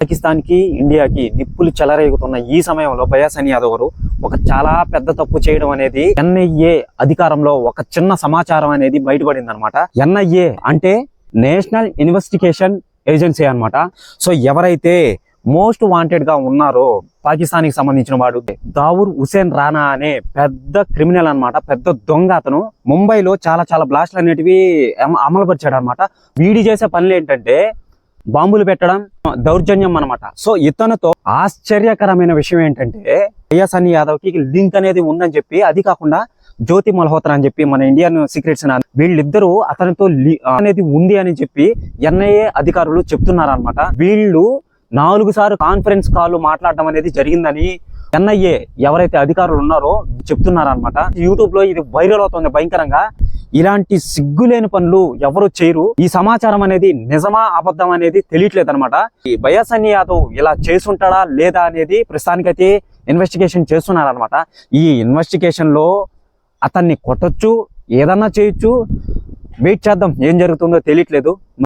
పాకిస్తాన్కి ఇండియాకి నిప్పులు చెలరేగుతున్న ఈ సమయంలో బయాసని యాదవ్ గారు ఒక చాలా పెద్ద తప్పు చేయడం అనేది ఎన్ఐఏ అధికారంలో ఒక చిన్న సమాచారం అనేది బయటపడింది అనమాట ఎన్ఐఏ అంటే నేషనల్ ఇన్వెస్టిగేషన్ ఏజెన్సీ అన్నమాట. సో ఎవరైతే మోస్ట్ వాంటెడ్గా ఉన్నారో పాకిస్తాన్కి సంబంధించిన వాడు దావూర్ హుసేన్ రానా అనే పెద్ద క్రిమినల్ అన్నమాట పెద్ద దొంగ అతను ముంబైలో చాలా చాలా బ్లాస్ట్లు అనేటివి అమలుపరిచాడు అనమాట వీడి చేసే పనులు ఏంటంటే బాంబులు పెట్టడం దౌర్జన్యం అన్నమాట. సో ఇతనితో ఆశ్చర్యకరమైన విషయం ఏంటంటే వైఎస్ఆర్ యాదవ్కి లింక్ అనేది ఉందని చెప్పి అది కాకుండా జ్యోతి మల్హోత్రా అని చెప్పి మన ఇండియన్ సీక్రెట్స్ వీళ్ళిద్దరూ అతనితో అనేది ఉంది అని చెప్పి ఎన్ఐఏ అధికారులు చెప్తున్నారు అనమాట వీళ్ళు నాలుగు సార్లు కాన్ఫరెన్స్ కాల్ మాట్లాడడం అనేది జరిగిందని ఎన్ఐఏ ఎవరైతే అధికారులు ఉన్నారో చెప్తున్నారన్నమాట. యూట్యూబ్లో ఇది వైరల్ అవుతుంది భయంకరంగా. ఇలాంటి సిగ్గులేని పనులు ఎవరు చేయరు. ఈ సమాచారం అనేది నిజమా అబద్ధం అనేది తెలియట్లేదు అనమాట ఈ బయాసన్ని యాదవ్ ఇలా చేసుంటాడా లేదా అనేది ప్రస్తుతానికైతే ఇన్వెస్టిగేషన్ చేస్తున్నారనమాట ఈ ఇన్వెస్టిగేషన్లో అతన్ని కొట్టొచ్చు ఏదన్నా చేయొచ్చు వెయిట్ చేద్దాం ఏం జరుగుతుందో తెలియట్లేదు.